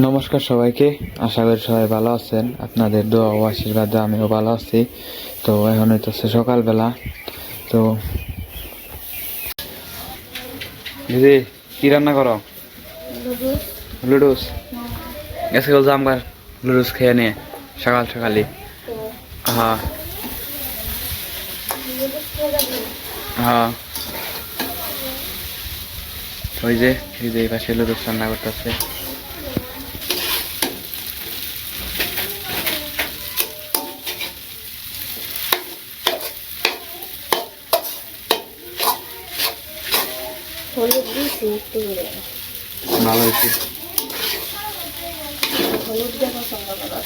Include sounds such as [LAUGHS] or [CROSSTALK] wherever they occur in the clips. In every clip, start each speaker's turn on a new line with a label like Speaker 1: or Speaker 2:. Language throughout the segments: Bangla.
Speaker 1: নমস্কার সবাইকে। আশা করি সবাই ভালো আছেন। আপনাদের দোয়া ও আশীর্বাদে আমিও ভালো আছি। তো এখন হইতেছে সকালবেলা। তো দিদি কি রান্না করো? লুডুস। গেছে গেল জামগার লুডুস খেয়ে নিয়ে সকাল সকালই। হ্যাঁ হ্যাঁ ওই যে দিদি এই পাশে লুডুস রান্না করতেছে।
Speaker 2: হলুদ দিয়েছি একটু করে
Speaker 1: ভালো হয়েছে
Speaker 2: হলুদ দিয়ে পছন্দ করো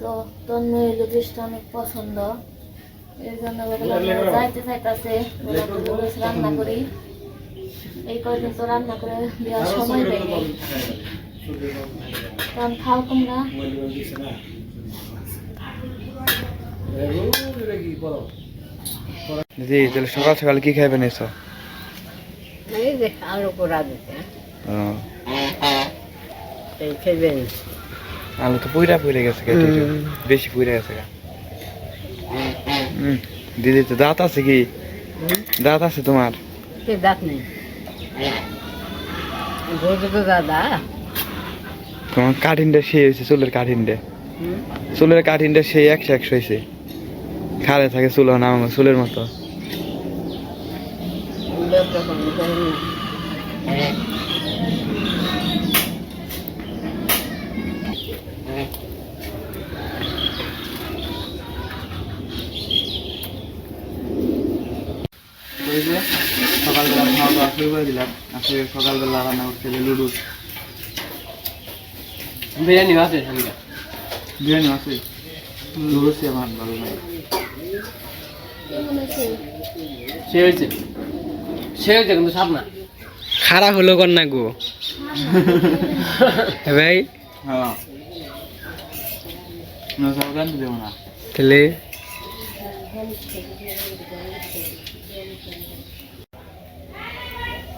Speaker 2: তো তন্ময় নুডলসটা অনেক পছন্দ এর জন্য যাইতে চাইতেছে নুডলস রান্না করি এই কয়দিন তো রান্না করে দেওয়ার সময় কারণ খাও তোমরা।
Speaker 1: তাহলে সকাল সকাল কি খাইবেন এসো
Speaker 3: এই যে আলু পোড়া দিতে। এই খেবেন
Speaker 1: আলু তো পুইরা পুইরে গেছে বেশি পুইরা গেছে গা। হুম, দিদি তো দাঁত আছে কি? দাঁত আছে তোমার?
Speaker 3: দাঁত নেই? দাদা।
Speaker 1: তোমার কাঠিনটা সে হয়েছে চুলের কাঠিনটা। চুলের কাঠিনটা সেই একশো একশো হয়েছে। খালে থাকে চুল না আমার চুলের মতো। যে সকালবেলা খাওয়া দাওয়া শুরু করে দিলাম। আজকে সকালবেলা রান্না করতে লুডুস
Speaker 3: বিরিয়ানি আছে সঙ্গে
Speaker 1: বিরিয়ানি আছে। লুডুসই আমার ভালো লাগে।
Speaker 3: সে হয়েছে। সে হয়েছে কিন্তু সাপ না। খারাপ হলো কর না গো। [LAUGHS] ভাই।
Speaker 1: হ্যাঁ। না সকাল দেবো না।
Speaker 3: তাহলে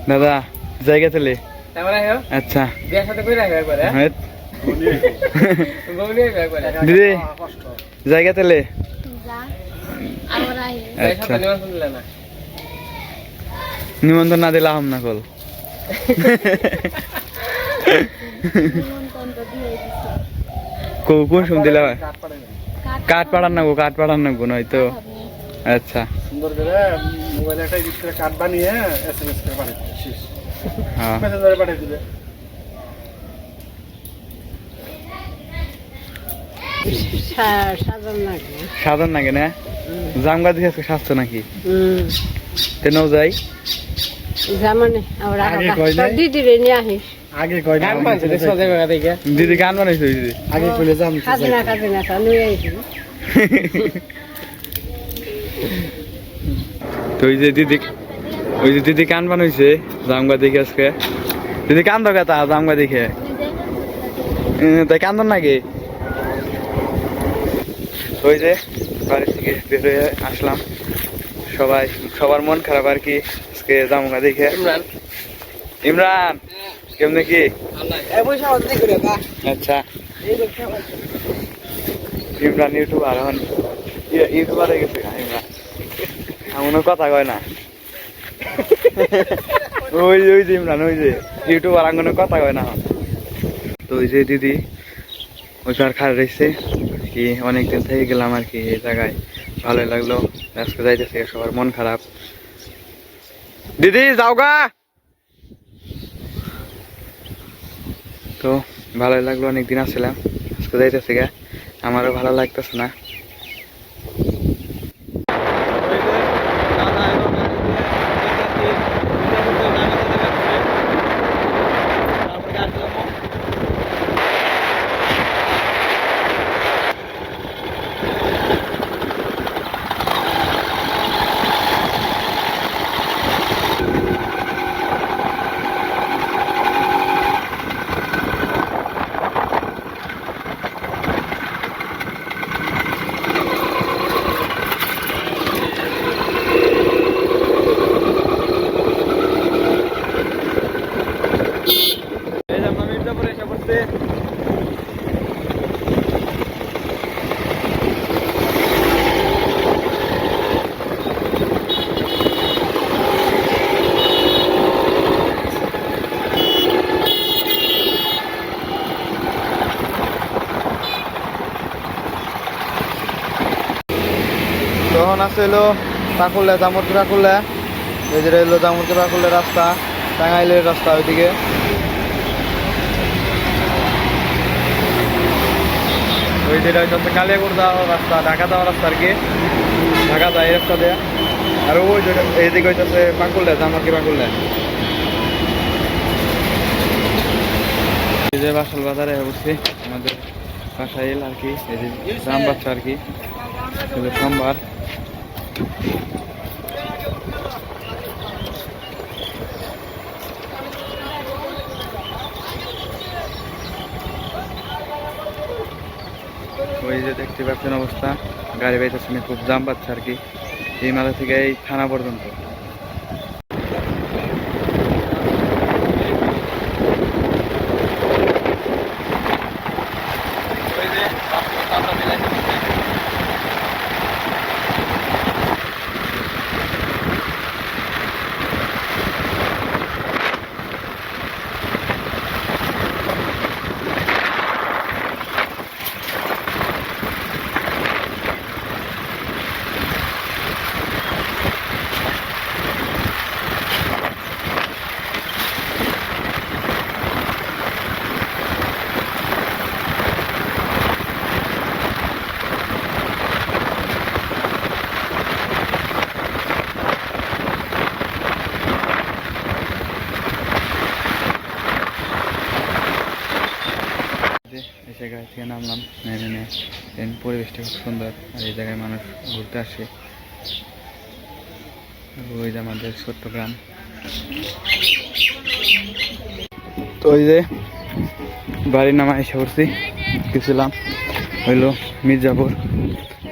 Speaker 1: দাদা জায়গা
Speaker 3: হ্যাঁ
Speaker 1: আচ্ছা। হ্যাঁ।
Speaker 3: বউনি একবারে
Speaker 1: দিদি জায়গা তাহলে
Speaker 2: যা আবার আই
Speaker 1: আচ্ছা।
Speaker 3: শুনলে না।
Speaker 1: নিমন্ত্রণ না দিলে আহম না কল। কোন সময় দিলে হয়
Speaker 2: কাঠ
Speaker 1: পাড়ান নাগো কাঠ পাড়ান নাগো নয়তো। আচ্ছা।
Speaker 4: সুন্দর করে মোবাইলে একটা এডিট করে কার্ড বানিয়ে এস এম এস করে পাঠিয়ে দিবে শেষ।
Speaker 1: হ্যাঁ।
Speaker 4: মেসেঞ্জারে পাঠিয়ে দিবে
Speaker 3: সাজান লাগে
Speaker 1: না? জামগা দিয়ে আজকে স্বাস্থ্য নাকি?
Speaker 3: হুম।
Speaker 1: তেনাও যাই।
Speaker 3: জামানে
Speaker 4: আগে কই?
Speaker 3: দিদি
Speaker 1: গান বানাইছো দিদি।
Speaker 4: আগে কইলে যে আমি তো
Speaker 3: কাজে না
Speaker 4: যাই।
Speaker 3: কাজে না [LAUGHS] তা
Speaker 1: ওই যে দিদি ওই যে দিদি কান বানাইছে জামগা দেখে আজকে। দিদি কান দরকার তা জামগা দেখে। তাই কান্দন নাকি ওই যে বাড়ি থেকে বের হয়ে আসলাম। সবাই সবার মন খারাপ আর কি আজকে জামগা দেখে। ইমরান। কেমনে কি? আচ্ছা। ইমরান ইউটিউবার এখন। ইয়ে- ইউটিউবার হয়ে গেছে ইমরান। এমনও কথা কয় না। ওই যে ওই যে ইমরান, ওই যে, ইউটিউবার আঙ্গনে কথা কয় না। তো ওই যে দিদি, ওই পার খাড়া রয়েছে কি অনেকদিন থেকে গেলাম আর কি, এই জায়গায়। ভালোই লাগল, আজকে যাইতেছে, সবার মন খারাপ। দিদি, যাও গা। তো ভালোই লাগল, অনেকদিন আসছিলাম, আজকে যাইতেছে গা। আমারও ভালো লাগতেছে না। তখন আছে হলো পাকুল্লা জামুরকি পাকুল্লা এই যে হলো জামুরকি পাকুল্লা রাস্তা, টাঙ্গাইলের রাস্তা ওইদিকে। ওই যেটা হচ্ছে কালিয়াকুর যাওয়ার রাস্তা, ঢাকা যাওয়ার রাস্তা আর কি। ঢাকা যায় রাস্তা দিয়ে। আর ওই এইদিকে হইতেছে পাকুল্লা জামুরকি পাকুল্লা এই যে বাসল বাজারে বসছি, আমাদের বাসায় এল আর কি, এই যে বাচ্চা আর কি। সোমবার। ওই যে দেখতে পাচ্ছেন অবস্থা, গাড়ি বাইতে না খুব জাম পাচ্ছে আর কি। এই মাথা থেকে এই থানা পর্যন্ত যে এই জায়গায় থেকে নামলাম নেমে নিয়ে দেন পরিবেশটা খুব সুন্দর, আর এই জায়গায় মানুষ ঘুরতে আসে। ওই যে আমাদের ছোট্ট গ্রাম। তো ওই যে বাড়ির নামা এসে পড়ছি, গেছিলাম হইল মির্জাপুর,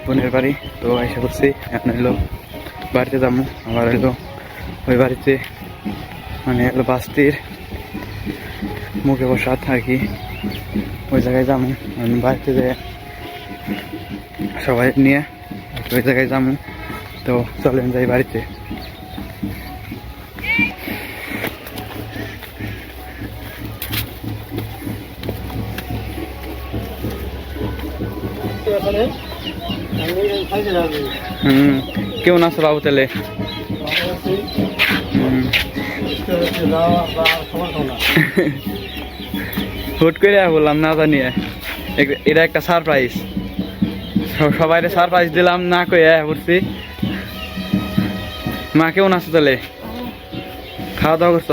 Speaker 1: বোনের বাড়ি। তো এসে পড়ছি, এখন হইল বাড়িতে যাব। আবার হইল ওই বাড়িতে মানে হলো বাস্তির মুখে বসাত আর কি। ওই জায়গায় যাব। বাড়িতে যে সবাই নিয়ে ওই জায়গায় যাব তো চলেন যাই বাড়িতে। হুম, কেমন আছো বাবু তাহলে? হুট করে বললাম না জানিয়ে। এটা একটা সারপ্রাইজ সবাই সারপ্রাইজ দিলাম না কয়ে বলছি মা কেমন আছো তাহলে? খাওয়া দাওয়া করছ?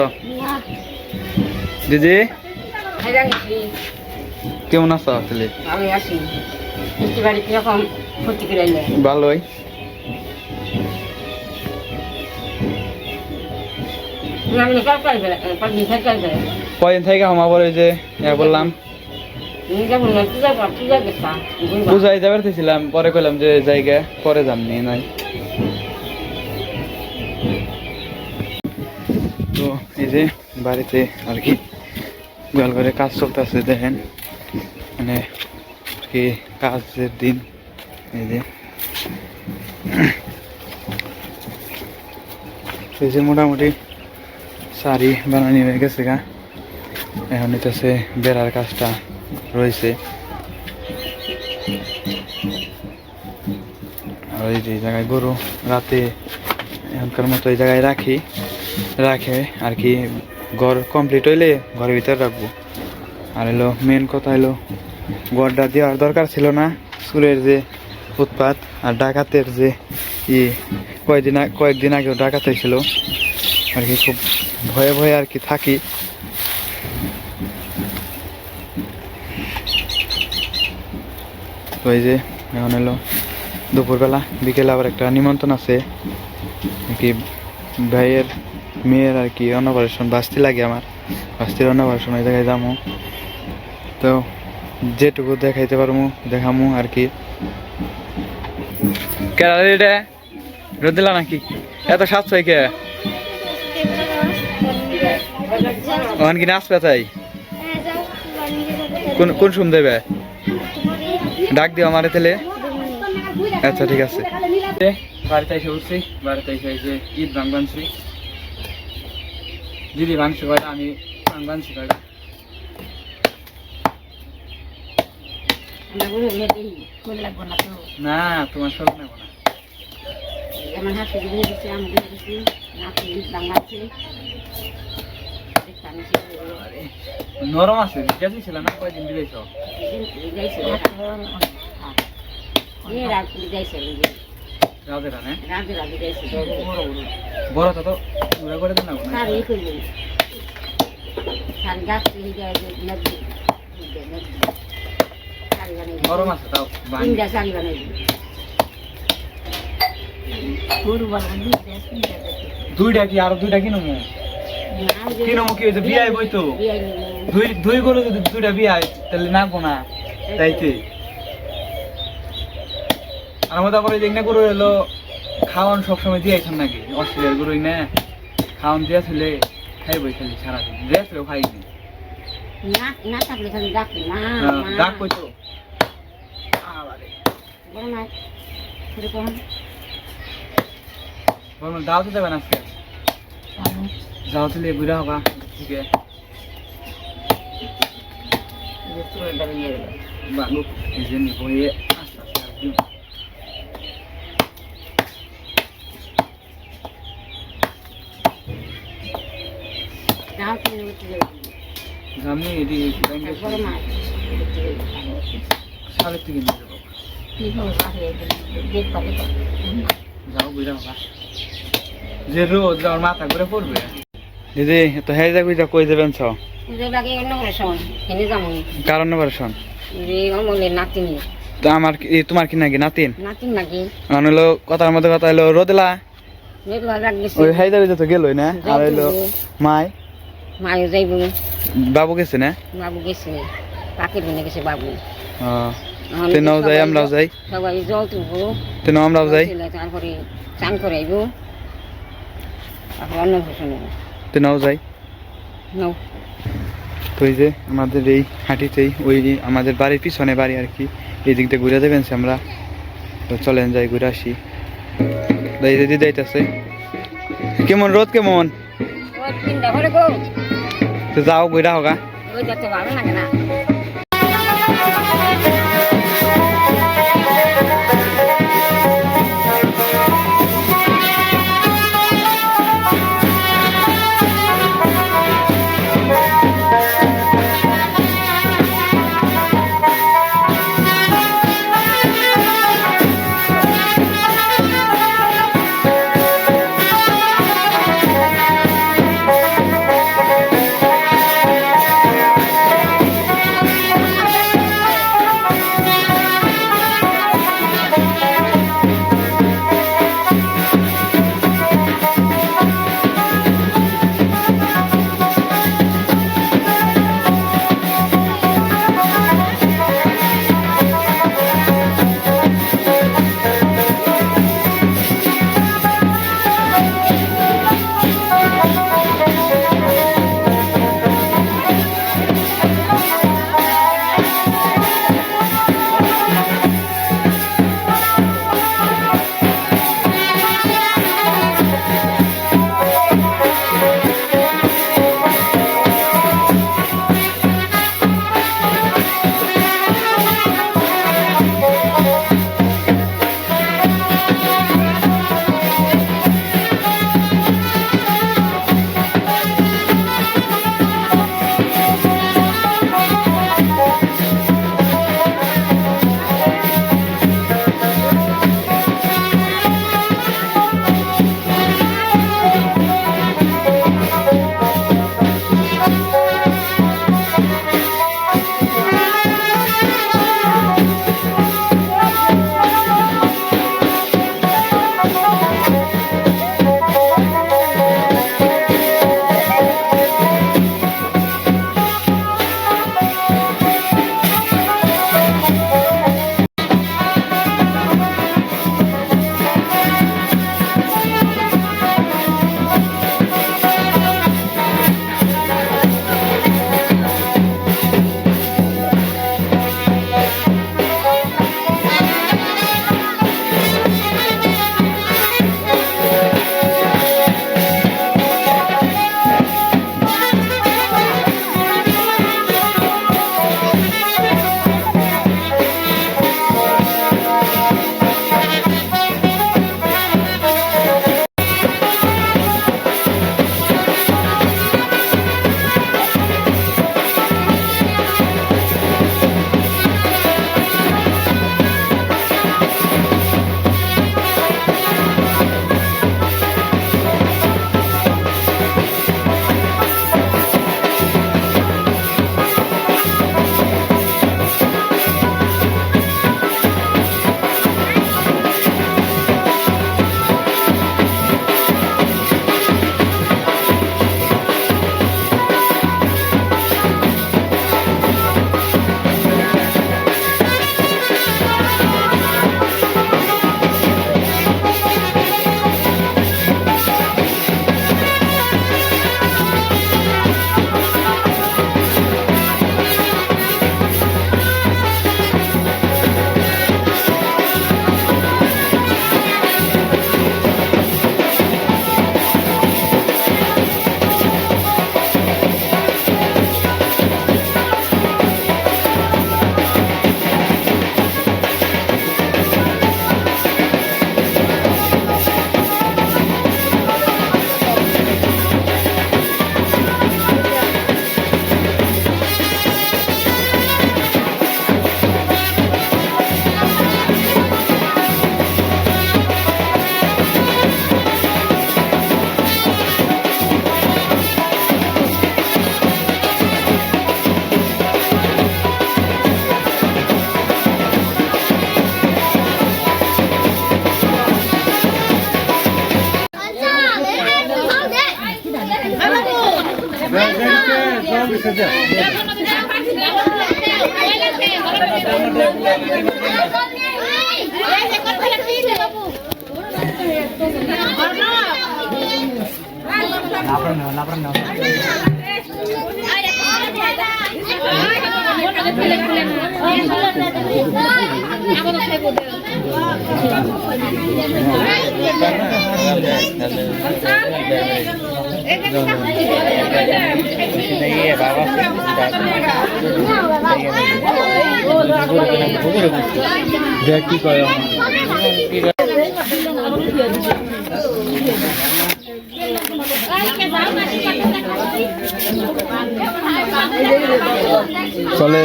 Speaker 1: দিদি? কেমন আছো তাহলে? ভালোই। কয়দিন থেকে আমার বলে যে বললাম। বুঝাই যাবে চাইছিলাম পরে কইলাম যে জায়গা, পরে যামনি নাই। তো এই যে বাড়িতে আর কি গোয়াল ঘরে কাজ চলতেছে, দেখেন। মানে কি কাজের দিন, এই যে। এই যে মোটামুটি শাড়ি বানানি হয়ে গেছে গা। এখন নিতেছে বেড়ার কাজটা। রয়েছে। আর ওই যে এই জায়গায় গরু রাতে এখনকার মতো এই জায়গায় রাখি, রাখে আর কি ঘর কমপ্লিট হইলে ঘরের ভিতরে রাখব। আর এলো মেন কথা হলো ঘরটা দেওয়ার দরকার ছিল না চুরের যে উৎপাত আর ডাকাতের যে ই কয়েকদিন কয়েকদিন আগেও ডাকাত হয়েছিল। আর কি খুব ভয়ে ভয়ে আর কি থাকি। তো এই যে এখন এলো দুপুরবেলা বিকেলে আবার একটা নিমন্ত্রণ আছে। কি ভাইয়ের মেয়ের আর কি অন্নপ্রাশন বাস্তি লাগে আমার। বাস্তির অন্নপ্রাশন ওই জায়গায় যাব তো যেটুকু দেখাইতে পারব দেখামু আর কি। রোদ দিলা নাকি? এত সাতশো কে ওখান কি নাচবে তাই কোন কোন সুম দেবে? ডাক দিও আমারে তাহলে। আচ্ছা ঠিক আছে। বাড়িতে এসে উঠছি বাড়িতে এসে এই যে ঈদ ভাঙ বানছি দিদি ভাঙছি কয়টা আমি ভাঙ বানছি কয়টা
Speaker 5: না
Speaker 1: তোমার সব নেব না।
Speaker 5: আমার হাতে দিয়ে দিচ্ছে আমি দিয়ে দিচ্ছি নাতি বাংলাচ্ছে
Speaker 1: নরম আছে গেছি ছিল না কয়দিন দিয়েছ
Speaker 5: যাইছে এ রাত যাইছে
Speaker 1: রাতে রানে
Speaker 5: রাতে রাতে যাইছে
Speaker 1: বড় তো ঘুরে করে দিন না
Speaker 5: সার ই করবে সার গাছ থেকে যায় নদী নদী সারি বানাই
Speaker 1: নরম আছে তাও ভাঙি
Speaker 5: তিনটা সারি বানাই গরু বানাই
Speaker 1: দুইটা কি, আর দুইটা কিনো মু কিনো কি হয়েছে? বিয়াই বই তো? দুই দুই গরু যদি দুইটা বিয়াই তাহলে না তাইতে। আর গরু হলো খাওয়ান সবসময় দিয়ে খান নাকি? অস্ট্রেলিয়ার গরু না খাওয়ান দিয়া ছিল খাইবই খালি সারাদিন। রেস্ট খাইনি।
Speaker 5: না না থাকলে খালি ডাকি না
Speaker 1: ডাক কই তো?
Speaker 5: বড় না এরকম
Speaker 1: বলুন দাও তো দেবেন আজকে? যাও তাহলে বুড়া হবা। ঠিক। সামনে এটি সাড়ে থেকে নিয়ে যাব যাও বুঝা যে যাওয়ার মাথা করে পড়বে দিদি তো হ্যাঁ যাবি যা কই দেবেন ছ কারণ নেবার শোন তো আমার কি- তোমার কি নাকি নাতিন?
Speaker 5: নাতিন নাকি।
Speaker 1: এখন হলো কথার মধ্যে কথা হলো রোদেলা। ওই হাই যাবি তো গেলই না? আর হইল মাই।
Speaker 5: মায়ও যাইব।
Speaker 1: বাবু গেছে না?
Speaker 5: বাবু গেছে। পাখির বনে গেছে বাবু।
Speaker 1: হ্যাঁ তেনাও যাই আমরাও যাই।
Speaker 5: সবাই জল তুলবো।
Speaker 1: তেনাও আমরাও যাই।
Speaker 5: তারপরে চান করে আইব তারপরে ভূষণ নেব
Speaker 1: তেনাও যাই।
Speaker 5: নাও।
Speaker 1: তো এই যে আমাদের এই হাঁটিতেই ওই আমাদের বাড়ির পিছনে বাড়ি আর কি এই দিক দিয়ে ঘুরে দেবেন আমরা। তো চলেন যাই ঘুরে আসি। দাই দিদি যাইতেছে কেমন রোদ কেমন? তো যাও ঘুরা হোগা দেখ কি করে চলে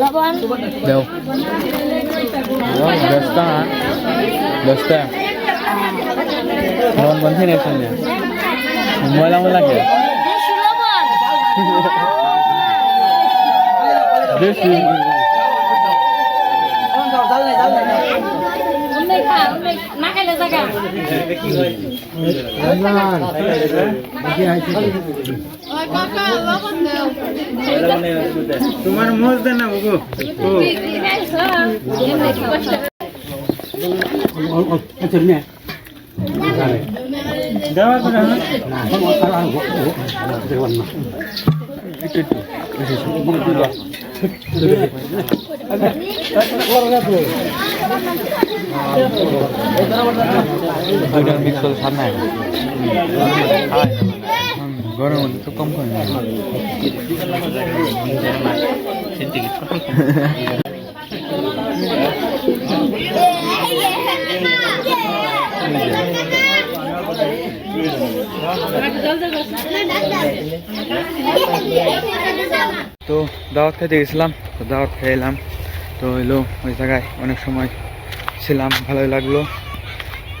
Speaker 2: লবণ
Speaker 1: দেও ব্যস্ত না ব্যস্ত মন বন্ধ নেই শুনে ময়লা ময়লা কে
Speaker 2: বেশি
Speaker 4: তোমার মোজ দেন না বাবু দেওয়ার করে
Speaker 1: মিক্স করে সার নাই গরম তো কম করে তো দাওয়াত খাইতে গেছিলাম, তো দাওয়াত খেয়ে এলাম। তো হইল ওই জায়গায় অনেক সময় ছিলাম, ভালোই লাগল।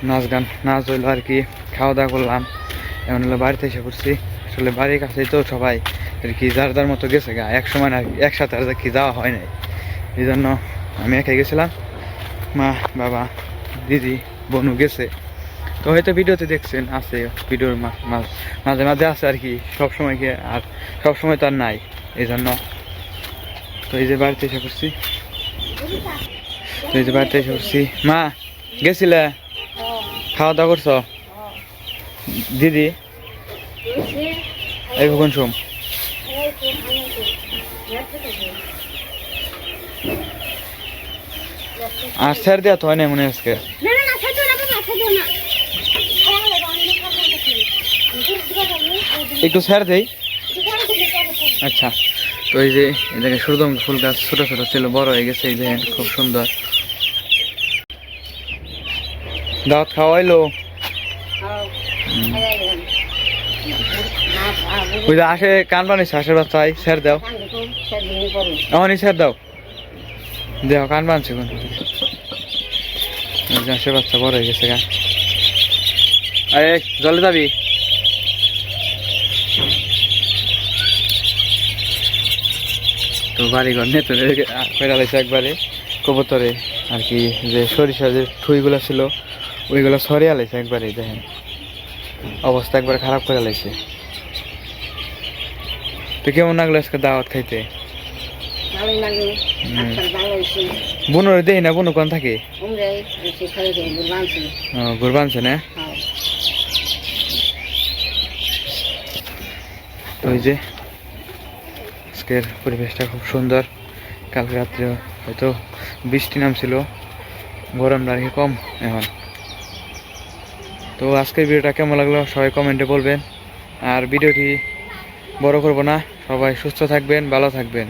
Speaker 1: নাচ গান, নাচ হইল আর কি, খাওয়া দাওয়া করলাম। এমন হলো বাড়িতে এসে পড়ছি। আসলে বাড়ির কাছেই তো সবাই, আর কি যার যার মতো গেছে গা, এক সময় কি একসাথে আর কি যাওয়া হয় নাই। এই জন্য আমি একাই গেছিলাম। মা, বাবা, দিদি, বোনু গেছে। তো হয়তো ভিডিওতে দেখছেন, আছে ভিডিওর মাঝে মাঝে আছে আর কি সব সময় কি আর সব সময় তো আর নাই। এই জন্য তো এই যে বাড়িতে এসে পড়ছি। তো বাড়িতে এসে মা গেছিলে খাওয়া দাওয়া করছ দিদি এই কখন সোম আর স্যার দেওয়া তো হয় না মনে আজকে একটু স্যার দেই আচ্ছা তো এই যে এদিকে সূর্যমুখী ফুল গাছ ছোট ছোট ছিল বড় হয়ে গেছে এই দেখেন খুব সুন্দর। দাওয়াত খাওয়াইলো? ওই যে আসে কান বানিয়েছে হাঁসের বাচ্চাই স্যার দাও। এমনই স্যার দাও। দেও কান বানছে কোন হাঁসের বাচ্চা বড় হয়ে গেছে গা। আরে জলে যাবি? তো বাড়িঘর নেতরে ফেরা লাগছে একবারে। কবুতরে আর কি যে সরিষা যে ঠুইগুলো ছিল ওইগুলো সরে আলাইছে একবারে দেখেন। অবস্থা একবারে খারাপ করে লাইছে তো কেমন লাগল আজকে দাওয়াত খাইতে? বুনোর দেই না বুনো কোন থাকে? গুরবানছে না?
Speaker 5: হ্যাঁ।
Speaker 1: ওই যে আজকের পরিবেশটা খুব সুন্দর। কাল রাত্রে হয়তো বৃষ্টি নামছিল, গরম কি কম এখন। তো আজকের ভিডিওটা কেমন লাগল সবাই কমেন্টে বলবেন। আর ভিডিওটি বড় করব না, সবাই সুস্থ থাকবেন, ভালো থাকবেন।